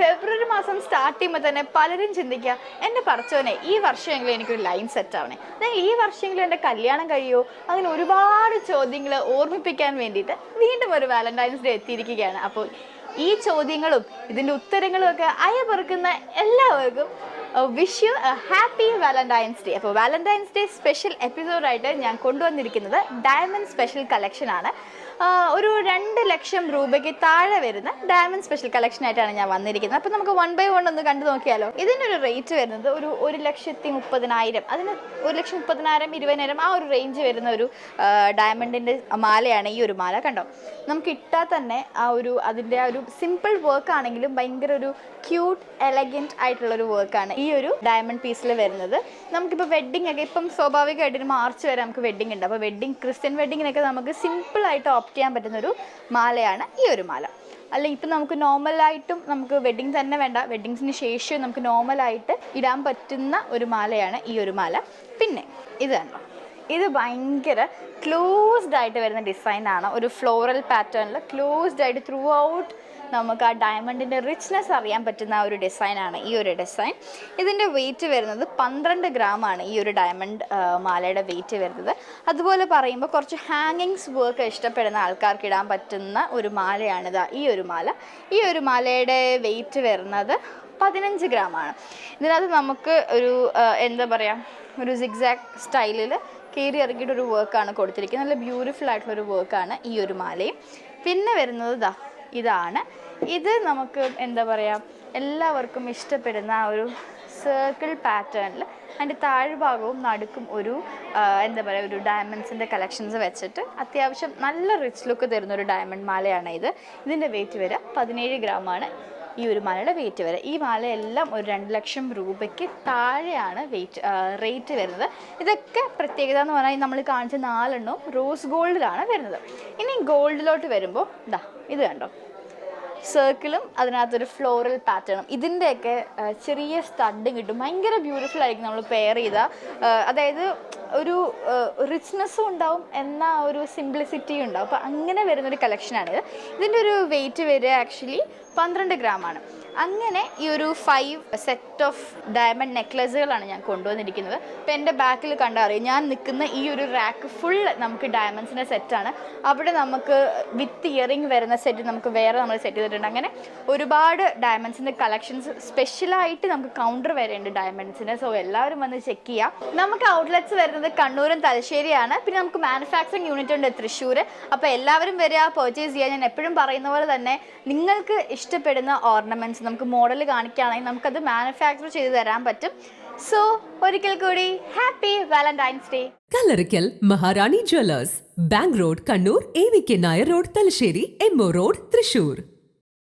ഫെബ്രുവരി മാസം സ്റ്റാർട്ട് ചെയ്യുമ്പോൾ തന്നെ പലരും ചിന്തിക്കുക എന്റെ പറച്ചോനെ ഈ വർഷമെങ്കിലും എനിക്കൊരു ലൈൻ സെറ്റ് ആവണേ. അല്ലെങ്കിൽ ഈ വർഷമെങ്കിലും എന്റെ കല്യാണം കഴിയുമോ അങ്ങനെ ഒരുപാട് ചോദ്യങ്ങൾ ഓർമ്മിപ്പിക്കാൻ വേണ്ടിയിട്ട് വീണ്ടും ഒരു വാലന്റൈൻസ് ഡേ എത്തിയിരിക്കുകയാണ്. അപ്പോൾ ഈ ചോദ്യങ്ങളും ഇതിന്റെ ഉത്തരങ്ങളും ഒക്കെ അയപെറുക്കുന്ന എല്ലാവർക്കും wish you happy Valentine's day അപ്പോൾ വാലന്റൈൻസ് ഡേ സ്പെഷ്യൽ എപ്പിസോഡായിട്ട് ഞാൻ കൊണ്ടുവന്നിരിക്കുന്നത് ഡയമണ്ട് സ്പെഷ്യൽ കളക്ഷൻ ആണ്. ആ, ഒരു രണ്ട് ലക്ഷം രൂപയ്ക്ക് താഴെ വരുന്ന ഡയമണ്ട് സ്പെഷ്യൽ കളക്ഷൻ ആയിട്ടാണ് ഞാൻ വന്നിരിക്കുന്നത്. അപ്പോൾ നമുക്ക് വൺ ബൈ വൺ ഒന്ന് കണ്ടു നോക്കിയാലോ? ഇതിന്റെ ഒരു റേറ്റ് വരുന്നത് ഒരു ഒരു ലക്ഷത്തി മുപ്പതിനായിരം. അതിന് ഒരു ലക്ഷം മുപ്പതിനായിരം ഇരുപതിനായിരം ആ ഒരു റേഞ്ച് വരുന്ന ഒരു ഡയമണ്ടിന്റെ മാലയാണ് ഈ ഒരു മാല. കണ്ടോ? നമുക്ക് ഇട്ടാൽ തന്നെ ആ ഒരു അതിന്റെ ആ ഒരു സിമ്പിൾ വർക്ക് ആണെങ്കിലും ഭയങ്കര ഒരു ക്യൂട്ട് എലഗന്റ് ആയിട്ടുള്ളൊരു വർക്കാണ് ഈ ഒരു ഡയമണ്ട് പീസിൽ വരുന്നത്. നമുക്കിപ്പോൾ വെഡ്ഡിംഗ് ഒക്കെ ഇപ്പം സ്വാഭാവികമായിട്ട് ഒരു മാർച്ച് വരെ നമുക്ക് വെഡ്ഡിംഗ് ഉണ്ട്. അപ്പോൾ വെഡ്ഡിംഗ് ക്രിസ്ത്യൻ വെഡ്ഡിങ്ങിനൊക്കെ നമുക്ക് സിമ്പിളായിട്ട് ഓപ്റ്റ് ചെയ്യാൻ പറ്റുന്ന ഒരു മാലയാണ് ഈ ഒരു മാല. അല്ല ഇപ്പം നമുക്ക് നോർമലായിട്ടും നമുക്ക് വെഡ്ഡിങ് തന്നെ വേണ്ട. വെഡ്ഡിങ്സിന് ശേഷം നമുക്ക് നോർമലായിട്ട് ഇടാൻ പറ്റുന്ന ഒരു മാലയാണ് ഈ ഒരു മാല. പിന്നെ ഇത് കണ്ടോ? ഇത് ഭയങ്കര ക്ലോസ്ഡ് ആയിട്ട് വരുന്ന ഡിസൈനാണ് ഒരു ഫ്ലോറൽ പാറ്റേണിൽ ക്ലോസ്ഡ് ആയിട്ട് ത്രൂ ഔട്ട് നമുക്ക് ആ ഡയമണ്ടിന്റെ റിച്ച്നെസ് അറിയാൻ പറ്റുന്ന ഒരു ഡിസൈനാണ് ഈ ഒരു ഡിസൈൻ ഇതിന്റെ വെയിറ്റ് വരുന്നത് പന്ത്രണ്ട് ഗ്രാമാണ് ഈ ഒരു ഡയമണ്ട് മാലയുടെ വെയിറ്റ് വരുന്നത്. അതുപോലെ പറയുമ്പോൾ കുറച്ച് ഹാങ്ങിങ്സ് വർക്ക് ഇഷ്ടപ്പെടുന്ന ആൾക്കാർക്ക് ഇടാൻ പറ്റുന്ന ഒരു മാലയാണിത് ഈ ഒരു മാല. ഈ ഒരു മാലയുടെ വെയിറ്റ് വരുന്നത് പതിനഞ്ച് ഗ്രാമാണ് ഇതിനകത്ത് നമുക്ക് ഒരു എന്താ പറയുക ഒരു സിഗ്സാക്ട് സ്റ്റൈലിൽ കയറി ഇറങ്ങിയിട്ടൊരു വർക്കാണ് കൊടുത്തിരിക്കുന്നത്. നല്ല ബ്യൂട്ടിഫുൾ ആയിട്ടുള്ളൊരു വർക്കാണ് ഈ ഒരു മാലയും. പിന്നെ വരുന്നത് ദാ ഇതാണ്. ഇത് നമുക്ക് എന്താ പറയുക എല്ലാവർക്കും ഇഷ്ടപ്പെടുന്ന ആ ഒരു സർക്കിൾ പാറ്റേണിൽ അതിന്റെ താഴ്ഭാഗവും നടുക്കും ഒരു എന്താ പറയുക ഒരു ഡയമണ്ട്സിന്റെ കളക്ഷൻസ് വെച്ചിട്ട് അത്യാവശ്യം നല്ല റിച്ച് ലുക്ക് തരുന്ന ഒരു ഡയമണ്ട് മാലയാണ് ഇത്. ഇതിന്റെ വെയിറ്റ് വരിക പതിനേഴ് ഗ്രാമാണ് ഈ ഒരു മാലയുടെ വെയിറ്റ് വരെ. ഈ മാലയെല്ലാം ഒരു രണ്ട് ലക്ഷം രൂപയ്ക്ക് താഴെയാണ് വെയിറ്റ് റേറ്റ് വരുന്നത്. ഇതൊക്കെ പ്രത്യേകത എന്ന് പറഞ്ഞാൽ നമ്മൾ കാണിച്ച നാലെണ്ണവും റോസ് ഗോൾഡിലാണ് വരുന്നത്. ഇനി ഗോൾഡിലോട്ട് വരുമ്പോൾ ഇതാ ഇത് കണ്ടോ? സർക്കിളും അതിനകത്തൊരു ഫ്ലോറൽ പാറ്റേണും ഇതിന്റെയൊക്കെ ചെറിയ സ്റ്റഡും കിട്ടും. ഭയങ്കര ബ്യൂട്ടിഫുൾ ആയിരിക്കും നമ്മൾ പെയർ ചെയ്ത. അതായത് ഒരു റിച്ച്നെസ്സും ഉണ്ടാവും എന്ന ഒരു സിംപ്ലിസിറ്റിയും ഉണ്ടാവും. അപ്പോൾ അങ്ങനെ വരുന്നൊരു ഇത്. ഇതിന്റെ ഒരു വെയിറ്റ് വരിക ആക്ച്വലി പന്ത്രണ്ട് ഗ്രാമാണ് അങ്ങനെ ഈ ഒരു ഫൈവ് സെറ്റ് ഓഫ് ഡയമണ്ട് നെക്ലസുകളാണ് ഞാൻ കൊണ്ടുവന്നിരിക്കുന്നത്. അപ്പോൾ എന്റെ ബാക്കിൽ കണ്ടാൽ അറിയാം? ഞാൻ നിൽക്കുന്ന ഈ ഒരു റാക്ക് ഫുൾ നമുക്ക് ഡയമണ്ട്സിന്റെ സെറ്റാണ് അവിടെ നമുക്ക് വിത്ത് ഇയറിംഗ് വരുന്ന സെറ്റ് നമുക്ക് വേറെ നമ്മൾ സെറ്റ് ചെയ്തിട്ടുണ്ട്. അങ്ങനെ ഒരുപാട് ഡയമണ്ട്സിന്റെ കളക്ഷൻസ് സ്പെഷ്യലായിട്ട് നമുക്ക് കൗണ്ടർ വരെയുണ്ട് ഡയമണ്ട്സിന് സോ എല്ലാവരും വന്ന് ചെക്ക് ചെയ്യാം. നമുക്ക് ഔട്ട്ലെറ്റ്സ് വരുന്നത് കണ്ണൂരും തലശ്ശേരിയാണ്. പിന്നെ നമുക്ക് മാനുഫാക്ചറിങ് യൂണിറ്റ് ഉണ്ട് തൃശ്ശൂർ അപ്പോൾ എല്ലാവരും വരിക പർച്ചേസ് ചെയ്യുക. ഞാൻ എപ്പോഴും പറയുന്ന പോലെ തന്നെ നിങ്ങൾക്ക് ഇഷ്ടപ്പെടുന്ന ഓർണമെന്റ്സ് നമുക്ക് മോഡൽ കാണിക്കുകയാണെങ്കിൽ നമുക്കത് മാനുഫാക്ചർ ചെയ്ത് തരാൻ പറ്റും. സോ ഒരിക്കൽ കൂടി happy Valentine's day Kallarikkal Maharani jewellers bank road Kannur A V K Nair road Thalassery M O road Thrissur